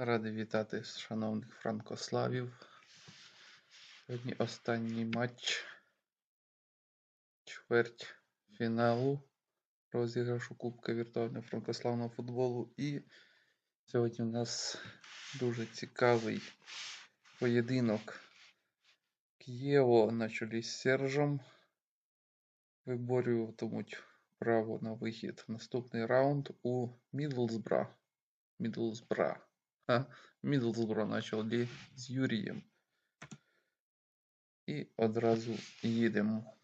Радий вітати шановних франкославів. Сьогодні останній матч чверть фіналу розіграшу Кубка віртуального франкославного футболу. І сьогодні у нас дуже цікавий поєдинок. Києво на чолі з Сержем виборюватимуть право на вихід наступний раунд у Мідлсбра. Мідлсбра. Ха, Мідлсбро на чолі з Юрієм. І одразу їдемо.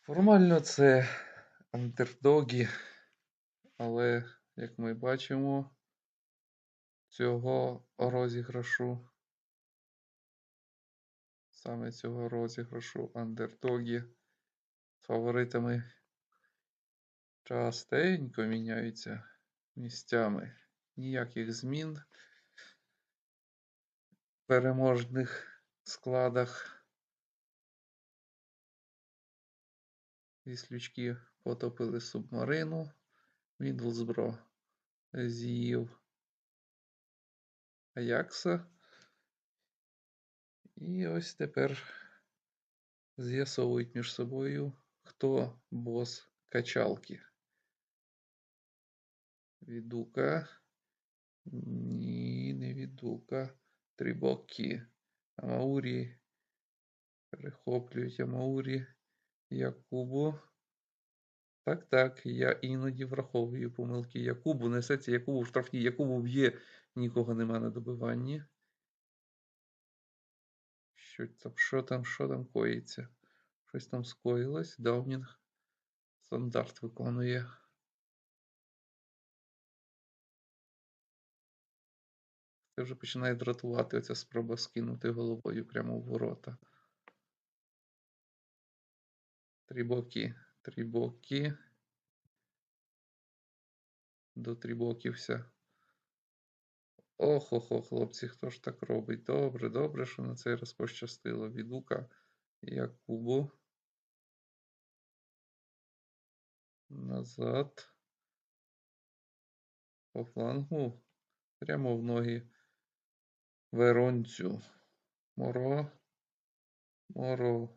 Формально це андердоги, але, як ми бачимо, цього розіграшу, саме цього розіграшу андердоги фаворитами частенько міняються місцями. Ніяких змін в переможних складах. Віслючки потопили субмарину. Мідлсбро з'їв Аякса. І ось тепер з'ясовують між собою, хто бос качалки. Відука. Ні, не відука. Трибокі. Амаурі. Перехоплюють Амаурі. Якубу. Так, так, я іноді враховую помилки Якубу. Несеться Якубу в штрафні. Якубу б'є, нікого нема на добиванні. Що там, що там, що там коїться? Щось там скоїлось. Даунінг. Стандарт виконує. Це вже починає дратувати оця спроба скинути головою прямо в ворота. Трібокі, трібокі. До трібоківся. Ох-охо, хлопці, хто ж так робить? Добре, добре, що на цей раз пощастило. Відука Якубу. Назад. По флангу. Прямо в ноги Веронцю. Моро. Моро.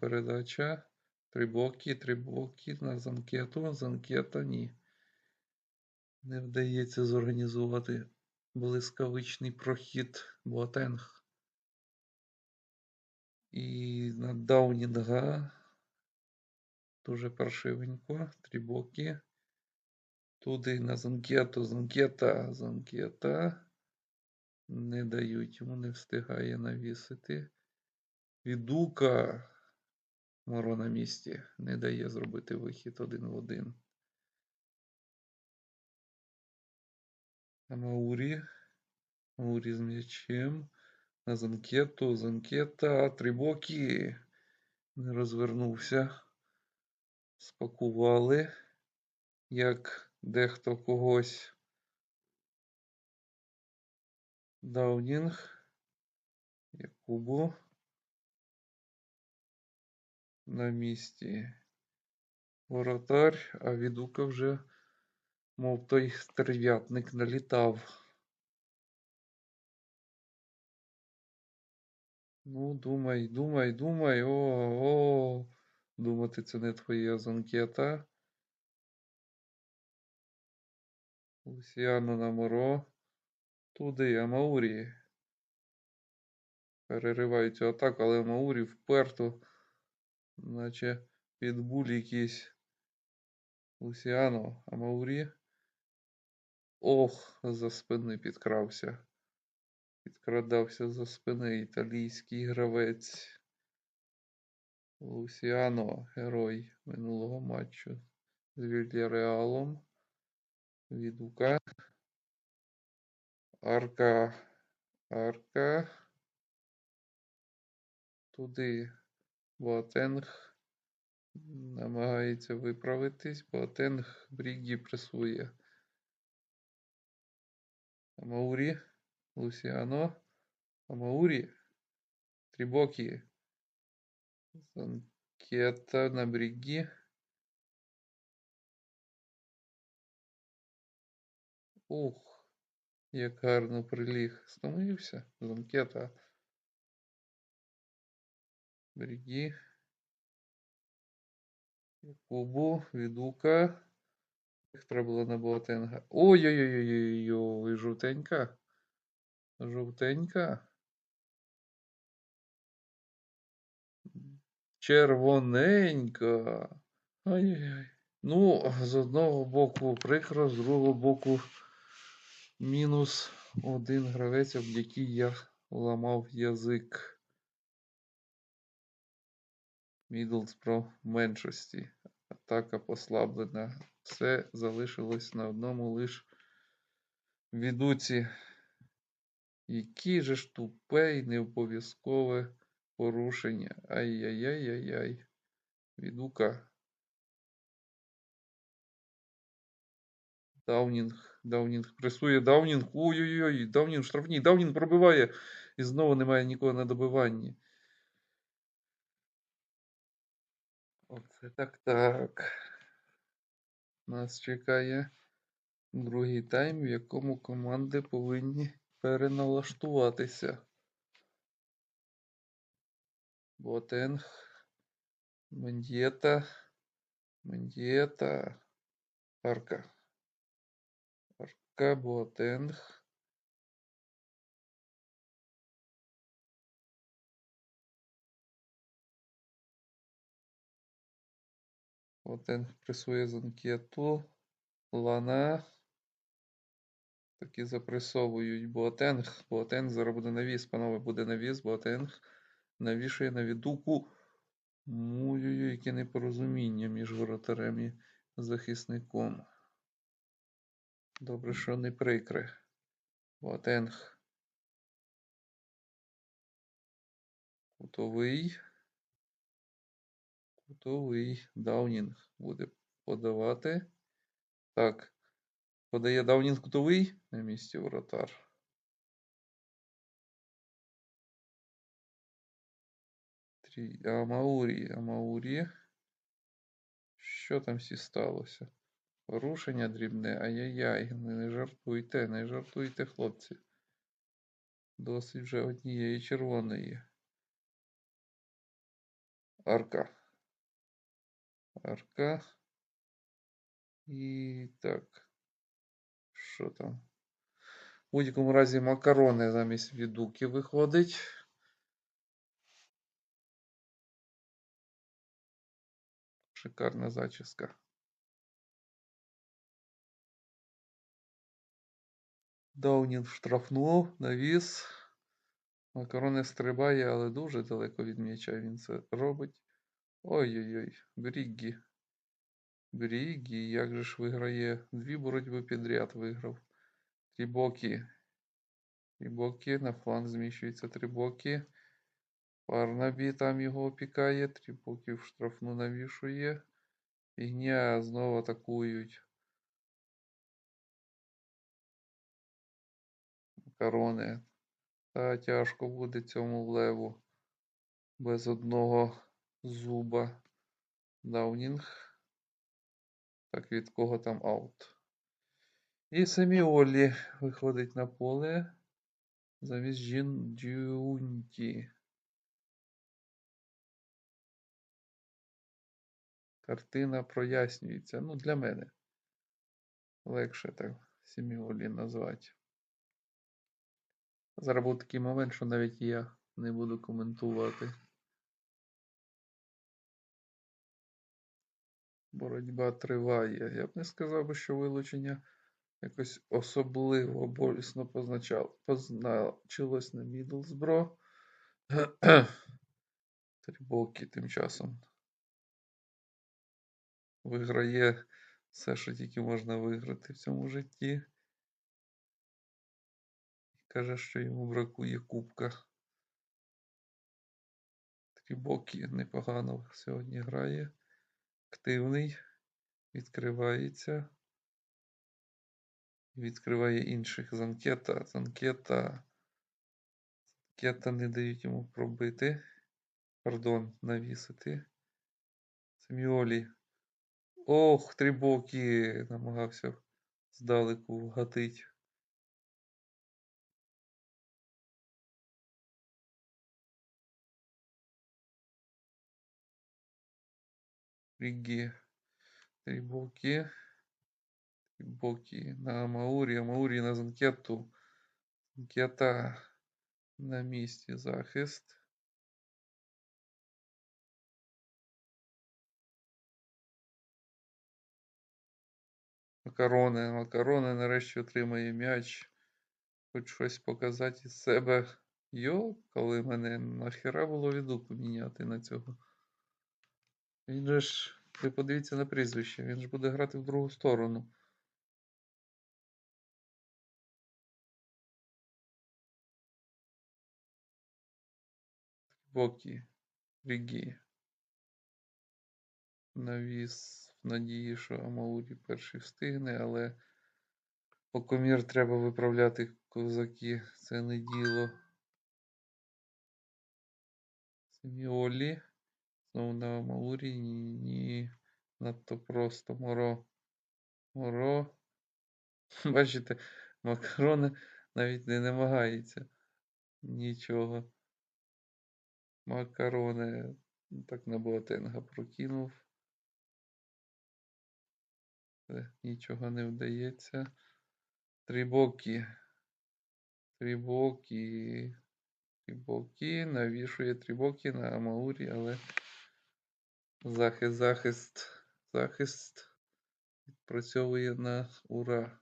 Передача. Трибокі, трибокі на занкету. Занкета ні. Не вдається зорганізувати блискавичний прохід Боатенг. І на Даунінга. Дуже паршивенько. Трибокі. Туди на Занкету. Занкета, Занкета. Не дають йому, не встигає навісити. Відука. Моро на місці. Не дає зробити вихід один в один. Маурі. Маурі з м'ячем. На Занкету. Занкета. Трибокі. Не розвернувся. Спакували. Як дехто когось. Даунінг. Якубу. На місці. Воротар, а відука вже, мов той стерв'ятник, налітав. Ну, думай, думай, думай. О, о. Думати, це не твоя занкета. Лусіано на моро. Туди, Амаурі. Переривають цю атаку, але Амаурі вперто, наче підбуль якийсь. Лусіано, Амаурі. Ох, за спини підкрався. Підкрадався за спини італійський гравець. Лусіано, герой минулого матчу з Вільяреалом. Відука арка, арка. Туди Боатенг намагається виправитись. Боатенг Брігі пресує. Амаурі, Лусіано, Амаурі, Трібокі. Занкета на Брігі. Ух як гарно приліг. Стомився. Занкета. Берегі. Якубу, Відука. Їх треба було на Боатенга. Ой-ой-ой-ой-ой, жовтенька. Жовтенька. Червоненька. Ай-яй-яй. Ну, з одного боку прикро, з другого боку мінус один гравець, об який я ламав язик. Мідлсбро в меншості. Атака послаблена. Все залишилось на одному лиш відуці. Які же ж тупе і необов'язкове порушення. Ай-яй-яй-яй-яй. Відука. Даунінг. Даунінг пресує. Даунінг. Ой-ой-ой. Даунінг штрафні. Даунінг пробиває. І знову немає нікого на добиванні. Оце так так. Нас чекає другий тайм, в якому команди повинні переналаштуватися. Ботенг. Мендієта. Мендієта. Арка. Арка, Ботенг. Ботенг пресує з анкету. Лана. Такі запресовують Боатенг. Боатенг зараз буде навіс, панове, буде навіс. Боатенг навішує на відуку. Ой-ой-ой, яке непорозуміння між воротарем і захисником. Добре, що не прикре. Боатенг. Кутовий. Кутовий. Даунінг буде подавати. Так. Подає Даунінг кутовий на місці воротар. Амаурі, Амаурі. Що там всі сталося? Порушення дрібне. Ай-яй-яй. Не, жартуйте, не жартуйте, хлопці. Досить вже однієї червоної. Арка. Арка. І так. Що там? В будь-якому разі макарони замість відуки виходить. Шикарна зачіска. Даунінг штрафнув, навіс. Макарони стрибає, але дуже далеко від м'яча він це робить. Ой-ой-ой, Бріггі. Бріггі, як же ж виграє? Дві боротьби підряд виграв. Трібокі. Трібокі, на фланг зміщується Трібокі. Парнабі там його опікає. Трібокі в штрафну навішує. Фігня знову атакують. Макарони. Та тяжко буде цьому влеву. Без одного зуба. Даунінг. Так, від кого там аут. І самі Олі виходить на поле замість Джін Джунті. Картина прояснюється. Ну, для мене. Легше так Сіміолі назвати. Зараз був такий момент, що навіть я не буду коментувати. Боротьба триває. Я б не сказав би, що вилучення якось особливо болісно позначало. позначилось на Мідлсбро. Трібокі тим часом виграє все, що тільки можна виграти в цьому житті. Каже, що йому бракує кубка. Трібокі непогано сьогодні грає. Активний, відкривається. Відкриває інших з анкета. З анкета. Анкета не дають йому пробити. Пардон, навісити. Семіолі. Ох, Трібокі намагався здалеку вгатить. Рігі. Три боки. Три на Амаурі. Амаурі на Занкету. Занкета на місці захист. Макарони. Макарони нарешті отримає м'яч. Хоч щось показати із себе. Йо, коли мене нахера було відуку міняти на цього. Він же ж, ви подивіться на прізвище, він ж буде грати в другу сторону. Бокі, Рігі. Навіс в надії, що Амаурі перший встигне, але Окомір треба виправляти козаки. Це не діло. Семіолі. Знову на Амаурі. Ні, ні. Надто просто. Моро. Моро. Бачите, макарони навіть не намагається. Нічого. Макарони. Так на Боатенга прокинув. Е, Нічого не вдається. Трибокі. Трибокі. Трибокі. Навішує трибокі на Амаурі, але захист, захист, захист відпрацьовує на ура.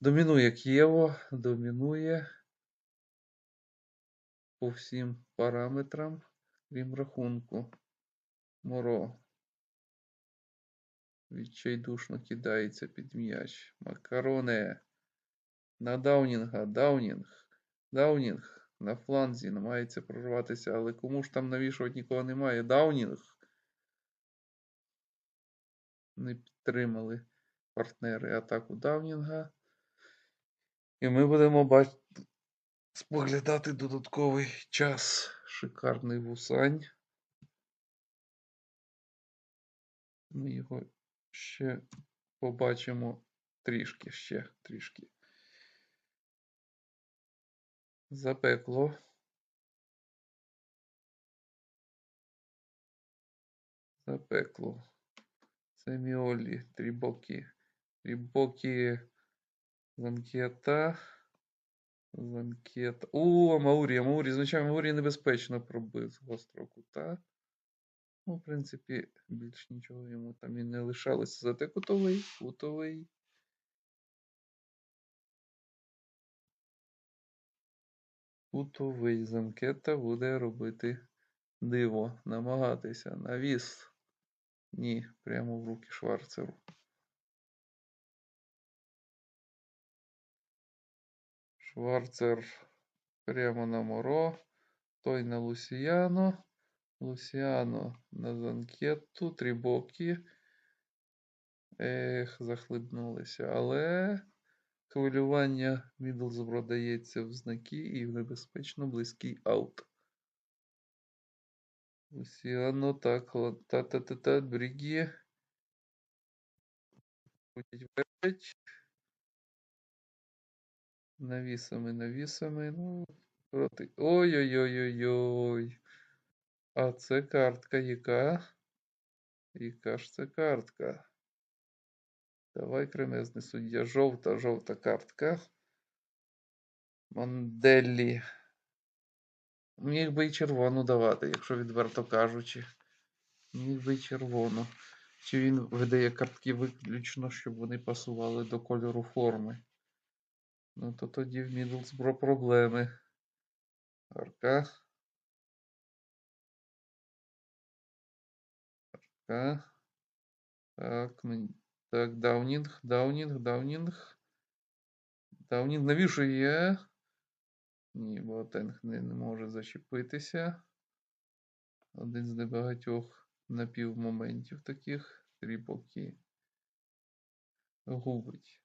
Домінує Києво, домінує по всім параметрам, крім рахунку. Моро. Відчайдушно кидається під м'яч. Макароне. На Даунінга. Даунінг. Даунінг. На фланзі намагається прорватися, але кому ж там навішувати нікого немає. Даунінг. Не підтримали партнери атаку Даунінга. І ми будемо бачити споглядати додатковий час. Шикарний вусань. Ми його ще побачимо трішки, ще трішки. Запекло. Запекло. Семіолі, трібокі. Трібокі. Занкета. Занкета. О, Маурі, Маурі. Звичайно, Маурі небезпечно пробив з гострого кута. Ну, в принципі, більш нічого йому там і не лишалося. Зате кутовий, кутовий. Кутовий Занкета буде робити диво, намагатися. Навіс. Ні, прямо в руки Шварцеру. Шварцер прямо на Моро. Той на Лусіяно. Лусіано на Занкетту. Три боки. Ех, захлибнулися. Але хвилювання Мідлзбро дається в знаки і в небезпечно близький аут. Лусіано, так, та-та-та-та, Брігі. Ходять вперед. Навісами, навісами. Ну, проти. Ой-ой-ой-ой-ой. А це картка яка? Яка ж це картка? Давай, кремезний суддя. Жовта, жовта картка. Манделлі. Міг би і червону давати, якщо відверто кажучи. Міг би і червону. Чи він видає картки виключно, щоб вони пасували до кольору форми? Ну, то тоді в Мідлсбро проблеми. Арка. Арка. Так, мені. Так, Даунінг, Даунінг, Даунінг. Даунінг навішує. Ні, Боатенг не, не може зачепитися. Один з небагатьох напівмоментів таких. Три боки. Губить.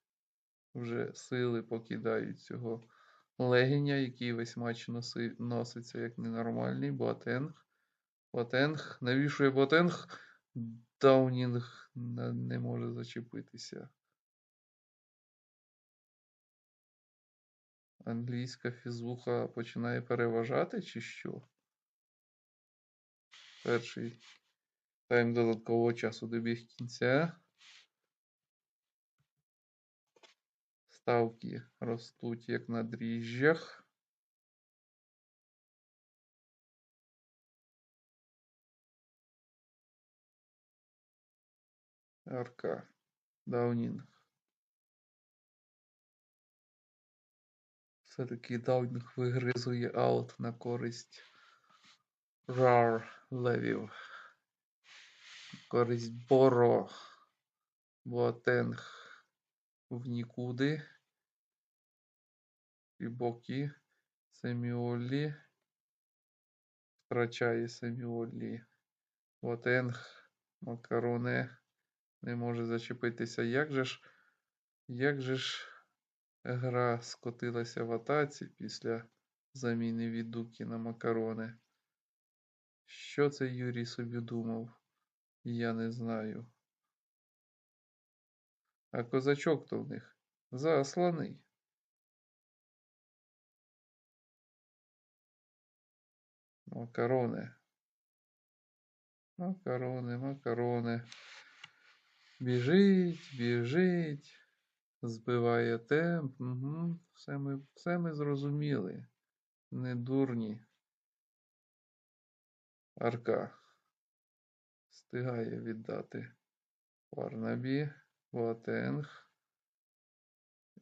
Вже сили покидають цього легеня, який весь матч носи, носиться як ненормальний. Боатенг. Боатенг. Навішує Боатенг. Даунінг не може зачепитися. Англійська фізуха починає переважати, чи що? Перший тайм додаткового часу добіг кінця. Ставки ростуть як на дріжджах. Арка. Даунінг. Все-таки Даунінг вигризує аут на користь Рар левів. Користь Боро. Боатенг в нікуди. І боки. Семіолі. Втрачає Семіолі. Боатенг. Макароне. Не може зачепитися. Як же ж, як же ж гра скотилася в атаці після заміни від Дукі на макарони? Що це Юрій собі думав? Я не знаю. А козачок то в них засланий. Макарони. Макарони, макарони. Біжить, біжить, збиває темп. Угу. Все, ми, все ми зрозуміли. Не дурні. Арка. Встигає віддати Варнабі, Боатенг.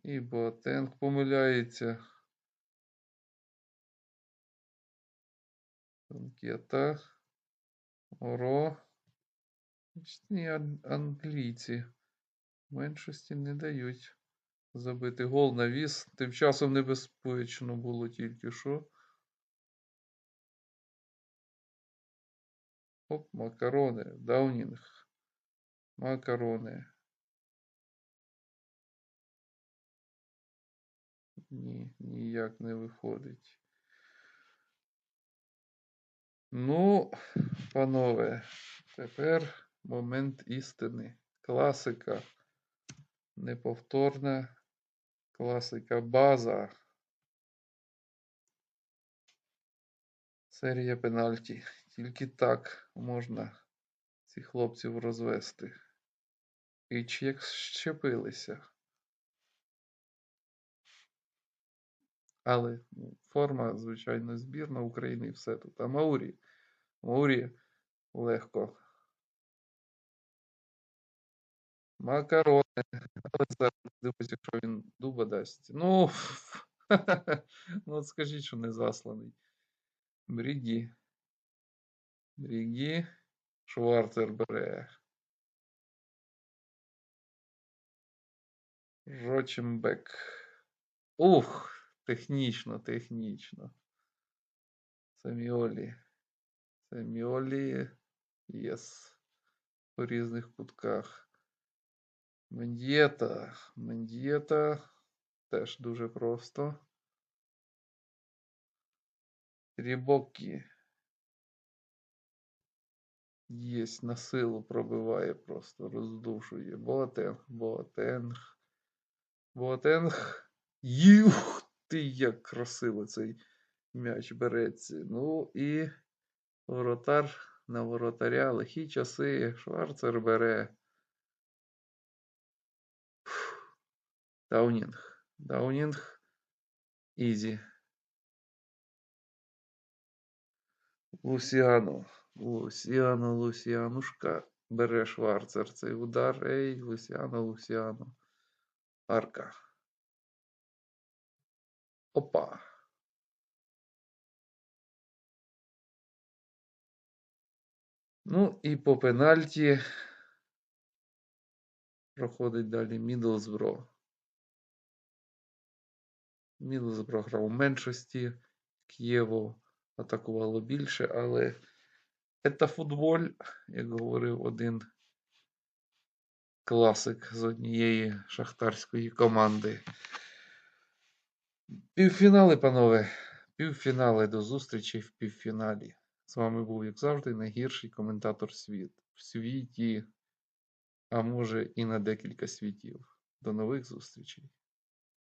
І Боатенг помиляється. Анкета. Оро. Ні, англійці меншості не дають забити гол на віз. Тим часом небезпечно було тільки що. Оп, макарони, даунінг. Макарони. Ні, ніяк не виходить. Ну, панове, тепер момент істини. Класика. Неповторна. Класика база. Серія пенальті. Тільки так можна цих хлопців розвести. І чи як щепилися. Але ну, форма, звичайно, збірна України все тут. А Маурі. Маурі легко. Макарони. Але зараз дивись, якщо він дуба дасть. Ну, ну от скажіть, що не засланий. Брігі. Брігі. Шварцер бере. Рочембек. Ух, технічно, технічно. Саміолі. Саміолі. Єс. По різних кутках. Мендієта. Мендієта. Теж дуже просто. Рібокі. Єсть на силу пробиває, просто роздушує. Боатенг, Боатенг. Боатенг. Юх! Ти як красиво цей м'яч береться. Ну і воротар на воротаря. Лихі часи. Шварцер бере. Даунінг. Даунінг. Ізі. Лусіану. Лусіану, Лусіанушка. Бере Шварцер цей удар. Ей, Лусіану, Лусіану. Арка. Опа. Ну і по пенальті проходить далі Мідлсбро. Мідлсбро грав у меншості. Києво атакувало більше, але це футболь, як говорив один класик з однієї шахтарської команди. Півфінали, панове. Півфінали до зустрічі в півфіналі. З вами був, як завжди, найгірший коментатор світ. в світі, а може і на декілька світів. До нових зустрічей!